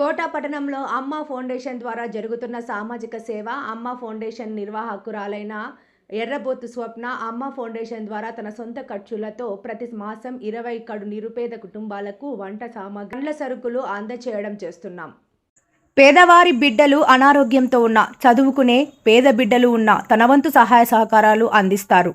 కోట పట్టణంలో అమ్మ ఫౌండేషన్ ద్వారా జరుగుతున్న సామాజిక సేవ అమ్మ ఫౌండేషన్ నిర్వాహకురాలైన ఎర్రబోతు స్వప్న అమ్మ ఫౌండేషన్ ద్వారా తన సొంత ఖర్చులతో ప్రతి మాసం ఇరవై కడు నిరుపేద కుటుంబాలకు వంట సామాగ్రి పండ్ల సరుకులు అందచేయడం చేస్తున్నాం. పేదవారి బిడ్డలు అనారోగ్యంతో ఉన్న చదువుకునే పేద బిడ్డలు ఉన్న తన వంతు సహాయ సహకారాలు అందిస్తారు.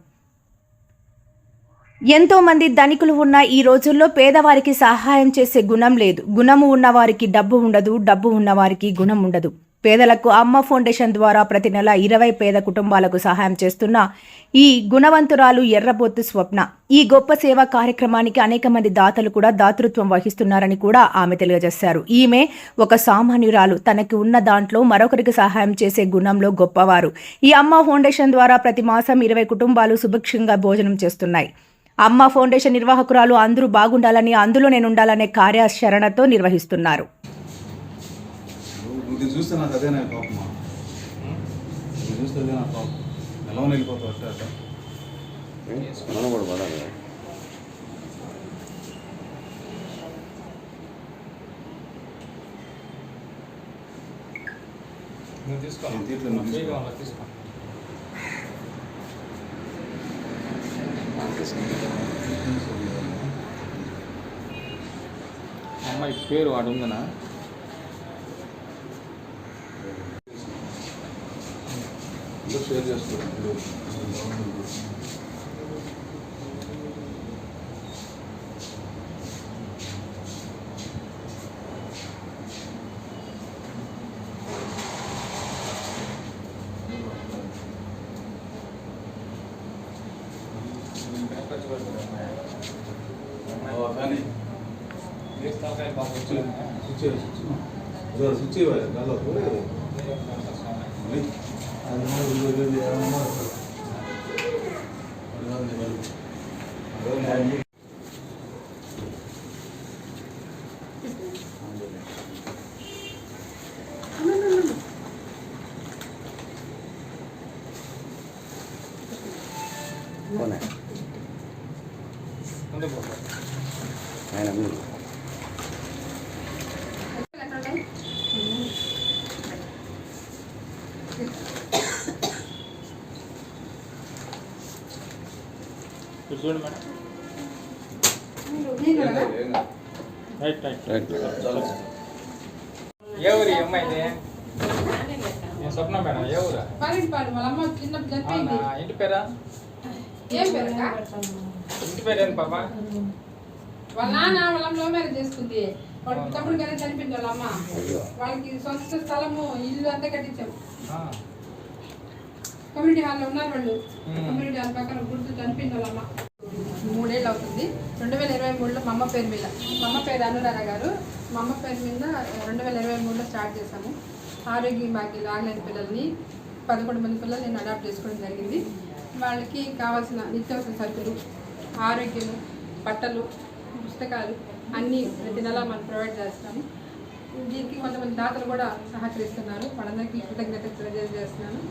ఎంతోమంది ధనికులు ఉన్న ఈ రోజుల్లో పేదవారికి సహాయం చేసే గుణం లేదు. గుణము ఉన్నవారికి డబ్బు ఉండదు డబ్బు ఉన్నవారికి గుణం ఉండదు. పేదలకు అమ్మ ఫౌండేషన్ ద్వారా ప్రతి నెల ఇరవై పేద కుటుంబాలకు సహాయం చేస్తున్న ఈ గుణవంతురాలు ఎర్రబొత్తు స్వప్న. ఈ గొప్ప సేవా కార్యక్రమానికి అనేక మంది దాతలు కూడా దాతృత్వం వహిస్తున్నారని కూడా ఆమె తెలియజేశారు. ఈమె ఒక సామాన్యురాలు. తనకి ఉన్న దాంట్లో మరొకరికి సహాయం చేసే గుణంలో గొప్పవారు. ఈ అమ్మ ఫౌండేషన్ ద్వారా ప్రతి మాసం ఇరవై కుటుంబాలు సుభిక్షంగా భోజనం చేస్తున్నాయి. అమ్మ ఫౌండేషన్ నిర్వాహకురాలు అందరూ బాగుండాలని అందులో నేను ఉండాలనే కార్యాచరణతో నిర్వహిస్తున్నారు. నువ్వు నాకు అదే అమ్మాయి పేరు వాడు ఉందనా అందరూ షేర్ చేసుకోండి కానీ వేసి తలకాయ బాగా స్విచ్ వచ్చింది. స్విచ్ స్విచ్ ఇదో స్విచ్ ఇవ్వాలి దాదాపు మళ్ళీ ఆయన మీరు ఇటు చూడు మేడం ఏం కాదు, ఏం కాదు. రైట్ రైట్ రైట్ చాలు. ఏ ఊరు ఈ అమ్మాయిది నేను స్వప్న మేడం ఏ ఊరా పాలింపాడు వాళ్ళ అమ్మ చిన్నప్పుడు చనిపోయింది అవునా? ఇంటి పేరా ఏం పేరు అక్క? ఇంటి పేరు ఏంది పాప వాళ్ళ నాన్న వాళ్ళ లవ్ మ్యారేజ్ చేసుకుంది వాళ్ళ తమ్ముడు కానీ చనిపోయింది వాళ్ళ అమ్మ వాళ్ళకి సొంత స్థలము ఇల్లు అంతా కట్టించాం. ఆ, కమ్యూనిటీ హాల్లో ఉన్నారు వాళ్ళు. కమ్యూనిటీ హాల్ పక్కన గుర్తు చనిపోయింది వాళ్ళ అమ్మ. మూడేళ్ళు అవుతుంది. రెండు వేల ఇరవై మూడులో మా అమ్మ పేరు మీద మా అమ్మ పేరు అనురాధ గారు. మా అమ్మ పేరు మీద రెండు వేల ఇరవై మూడులో స్టార్ట్ చేశాము. ఆరోగ్య బాకీలు ఆగలేని పిల్లల్ని పదకొండు మంది పిల్లలు నేను అడాప్ట్ చేసుకోవడం జరిగింది. వాళ్ళకి కావాల్సిన నిత్యావసర సరుకులు ఆరోగ్యము బట్టలు పుస్తకాలు అన్నీ ప్రతి నెల మనం ప్రొవైడ్ చేస్తాము. దీనికి కొంతమంది దాతలు కూడా సహకరిస్తున్నారు. వాళ్ళందరికీ కృతజ్ఞత తెలియజేస్తున్నాను.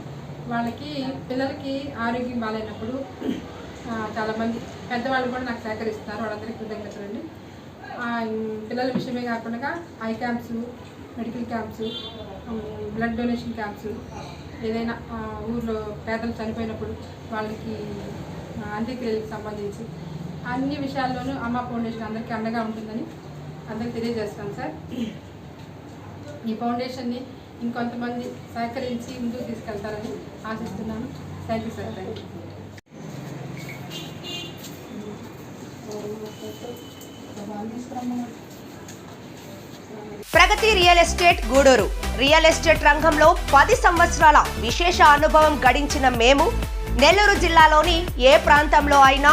వాళ్ళకి పిల్లలకి ఆరోగ్యం బాగాలేనప్పుడు చాలామంది పెద్దవాళ్ళు కూడా నాకు సహకరిస్తున్నారు. వాళ్ళందరికీ కృతజ్ఞతలు అండి. పిల్లల విషయమే కాకుండా eye camps medical camps blood donation camps ఏదైనా ఊర్లో పేదలు చనిపోయినప్పుడు వాళ్ళకి అంత్యక్రియలకు సంబంధించి అన్ని విషయాల్లోనూ అమ్మ ఫౌండేషన్ అందరికీ అండగా ఉంటుందని అందరికీ తెలియజేస్తాను సార్. ఈ ఫౌండేషన్ని ఇంకొంతమంది సహకరించి ముందుకు తీసుకెళ్తారని ఆశిస్తున్నాను. Thank you sir thank you Pragati real estate Gudur. Real estate రంగంలో పది సంవత్సరాల విశేష అనుభవం గడించిన మేము నెల్లూరు జిల్లాలోని ఏ ప్రాంతంలో అయినా